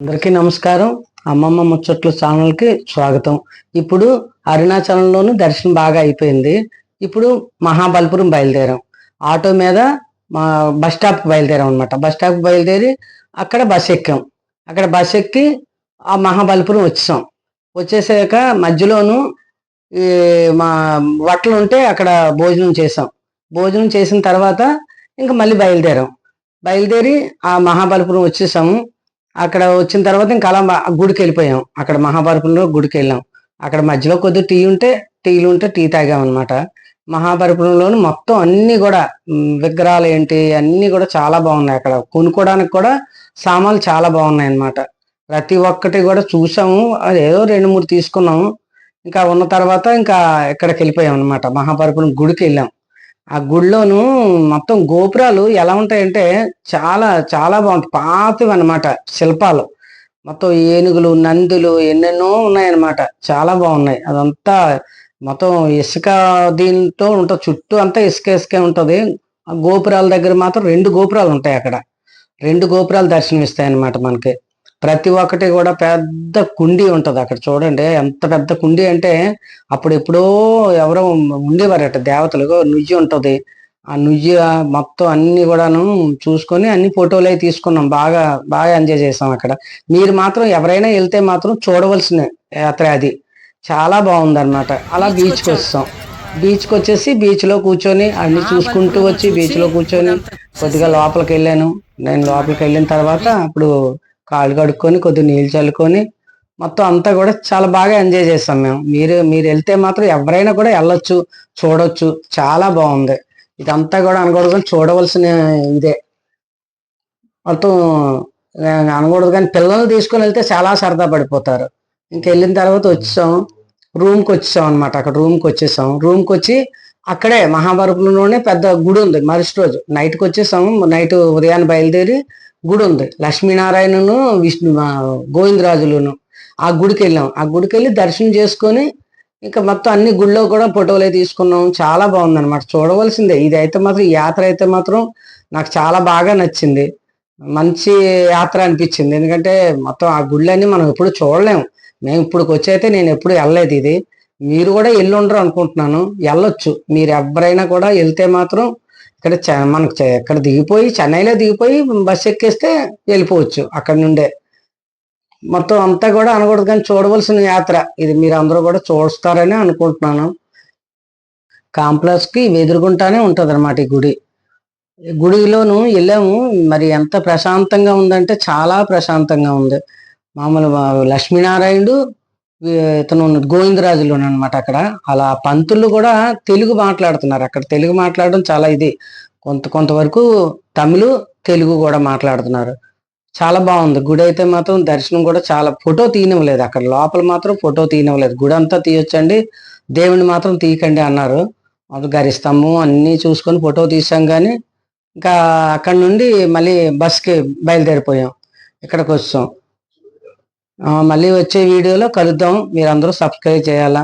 అందరికీ నమస్కారం. అమ్మమ్మ ముచ్చట్లు ఛానల్కి స్వాగతం. ఇప్పుడు అరుణాచలంలోను దర్శనం బాగా అయిపోయింది. ఇప్పుడు మహాబలిపురం బయలుదేరాం. ఆటో మీద మా బస్ స్టాప్ బయలుదేరాం అనమాట బస్ స్టాప్ బయలుదేరి అక్కడ బస్ ఎక్కాం. అక్కడ బస్ ఎక్కి ఆ మహాబలిపురం వచ్చాం. వచ్చేసాక మధ్యలోను ఈ మా వట్టలు ఉంటే అక్కడ భోజనం చేసాం. భోజనం చేసిన తర్వాత ఇంకా మళ్ళీ బయలుదేరాం. బయలుదేరి ఆ మహాబలిపురం వచ్చేసాము. అక్కడ వచ్చిన తర్వాత ఇంకా అలా గుడికి వెళ్ళిపోయాం. అక్కడ మహాబలిపురంలో గుడికి వెళ్ళాం. అక్కడ మధ్యలో కొద్ది టీ ఉంటే టీలు ఉంటే టీ తాగాం అనమాట మహాబలిపురంలోను మొత్తం అన్ని కూడా విగ్రహాలు ఏంటి అన్ని కూడా చాలా బాగున్నాయి అక్కడ. కొనుక్కోవడానికి కూడా సామాన్లు చాలా బాగున్నాయి అన్నమాట. ప్రతి ఒక్కటి కూడా చూసాము. ఏదో రెండు మూడు తీసుకున్నాము. ఇంకా ఉన్న తర్వాత ఇంకా ఇక్కడికి వెళ్ళిపోయాం అనమాట మహాబలిపురం గుడికి వెళ్ళాం. ఆ గుడిలోను మొత్తం గోపురాలు ఎలా ఉంటాయంటే చాలా చాలా బాగుంటాయి. పాతవి అన్నమాట శిల్పాలు. మొత్తం ఏనుగులు నందులు ఎన్నెన్నో ఉన్నాయన్నమాట. చాలా బాగున్నాయి. అదంతా మొత్తం ఇసుక దీంతో ఉంటుంది. చుట్టూ అంతా ఇసుక ఇసుకే ఉంటుంది. ఆ గోపురాల దగ్గర మాత్రం రెండు గోపురాలు ఉంటాయి అక్కడ. రెండు గోపురాలు దర్శనమిస్తాయి అన్నమాట మనకి. ప్రతి ఒక్కటి కూడా పెద్ద కుండి ఉంటది అక్కడ చూడండి. ఎంత పెద్ద కుండి అంటే అప్పుడు ఎప్పుడో ఎవరో ఉండేవారట దేవతలు నుయ్యి ఉంటది. ఆ నుయ్యి మొత్తం అన్ని కూడాను చూసుకొని అన్ని ఫోటోలు అవి తీసుకున్నాం. బాగా బాగా ఎంజాయ్ చేసాం అక్కడ. మీరు మాత్రం ఎవరైనా వెళ్తే మాత్రం చూడవలసిన యాత్ర అది. చాలా బాగుంది అనమాట అలా బీచ్కి. వస్తాం. బీచ్కి వచ్చేసి beach లో కూర్చొని అన్ని చూసుకుంటూ వచ్చి beach లో కూర్చొని కొద్దిగా లోపలికి వెళ్ళాను. నేను లోపలికి వెళ్ళిన తర్వాత అప్పుడు కాళ్ళు కడుక్కొని కొద్దిగా నీళ్ళు చల్లుకొని మొత్తం అంతా కూడా చాలా బాగా ఎంజాయ్ చేస్తాం మేము. మీరు మీరు వెళ్తే మాత్రం ఎవరైనా కూడా వెళ్ళొచ్చు చూడొచ్చు. చాలా బాగుంది. ఇదంతా కూడా అనకూడదు కానీ చూడవలసిన ఇదే. మొత్తం అనకూడదు కానీ పిల్లల్ని తీసుకొని వెళ్తే చాలా సరదా పడిపోతారు. ఇంకెళ్ళిన తర్వాత వచ్చాం రూమ్కి వచ్చాం అనమాట అక్కడ రూమ్కి వచ్చేసాం. రూమ్కి వచ్చి అక్కడే మహాబలిపురంలోనే పెద్ద గుడి ఉంది మరుసటి రోజు. నైట్కి వచ్చేసాము నైట్ ఉదయాన్నే బయలుదేరి గుడి ఉంది. లక్ష్మీనారాయణను విష్ణు గోవిందరాజులను ఆ గుడికి వెళ్ళాం. ఆ గుడికి వెళ్ళి దర్శనం చేసుకొని ఇంకా మొత్తం అన్ని గుళ్ళో కూడా ఫోటోలే తీసుకున్నాం. చాలా బాగుంది అనమాట చూడవలసిందే. ఇది అయితే మాత్రం యాత్ర అయితే మాత్రం నాకు చాలా బాగా నచ్చింది. మంచి యాత్ర అనిపించింది. ఎందుకంటే మొత్తం ఆ గుళ్ళని మనం ఎప్పుడు చూడలేము. మేము ఇప్పుడు వచ్చైతే నేను ఎప్పుడు వెళ్ళలేదు ఇది. మీరు కూడా వెళ్ళుండరు అనుకుంటున్నాను. వెళ్ళొచ్చు. మీరు ఎవరైనా కూడా వెళ్తే మాత్రం ఇక్కడ మనకు ఇక్కడ దిగిపోయి చెన్నైలో దిగిపోయి బస్ ఎక్కేస్తే వెళ్ళిపోవచ్చు అక్కడ నుండే. మొత్తం అంతా కూడా అనకూడదు కానీ చూడవలసిన యాత్ర. ఇది మీరు అందరూ కూడా చూస్తారని అనుకుంటున్నాను. కాంప్లెక్స్కి ఎదురుగుంటానే ఉంటది అనమాట ఈ గుడి. గుడిలోను వెళ్ళాము. మరి ఎంత ప్రశాంతంగా ఉందంటే చాలా ప్రశాంతంగా ఉంది. మామూలు లక్ష్మీనారాయణుడు ఇతను గోవిందరాజులు అనమాట అక్కడ. అలా పంతులు కూడా తెలుగు మాట్లాడుతున్నారు. అక్కడ తెలుగు మాట్లాడడం చాలా ఇది. కొంత కొంతవరకు తమిళ్ తెలుగు కూడా మాట్లాడుతున్నారు. చాలా బాగుంది. గుడి అయితే మాత్రం దర్శనం కూడా చాలా ఫోటో తీయనివ్వలేదు. అక్కడ లోపల మాత్రం ఫోటో తీయనివ్వలేదు. గుడి అంతా తీయొచ్చండి. దేవుని మాత్రం తీయకండి అన్నారు. అప్పుడు గరిస్తాము అన్నీ చూసుకొని ఫోటో తీసాం కానీ ఇంకా అక్కడ నుండి మళ్ళీ బస్కి బయలుదేరిపోయాం. ఇక్కడికి వచ్చాం. మళ్ళీ వచ్చే వీడియోలో కలుద్దాం. మీరందరూ సబ్స్క్రైబ్ చేయాలా?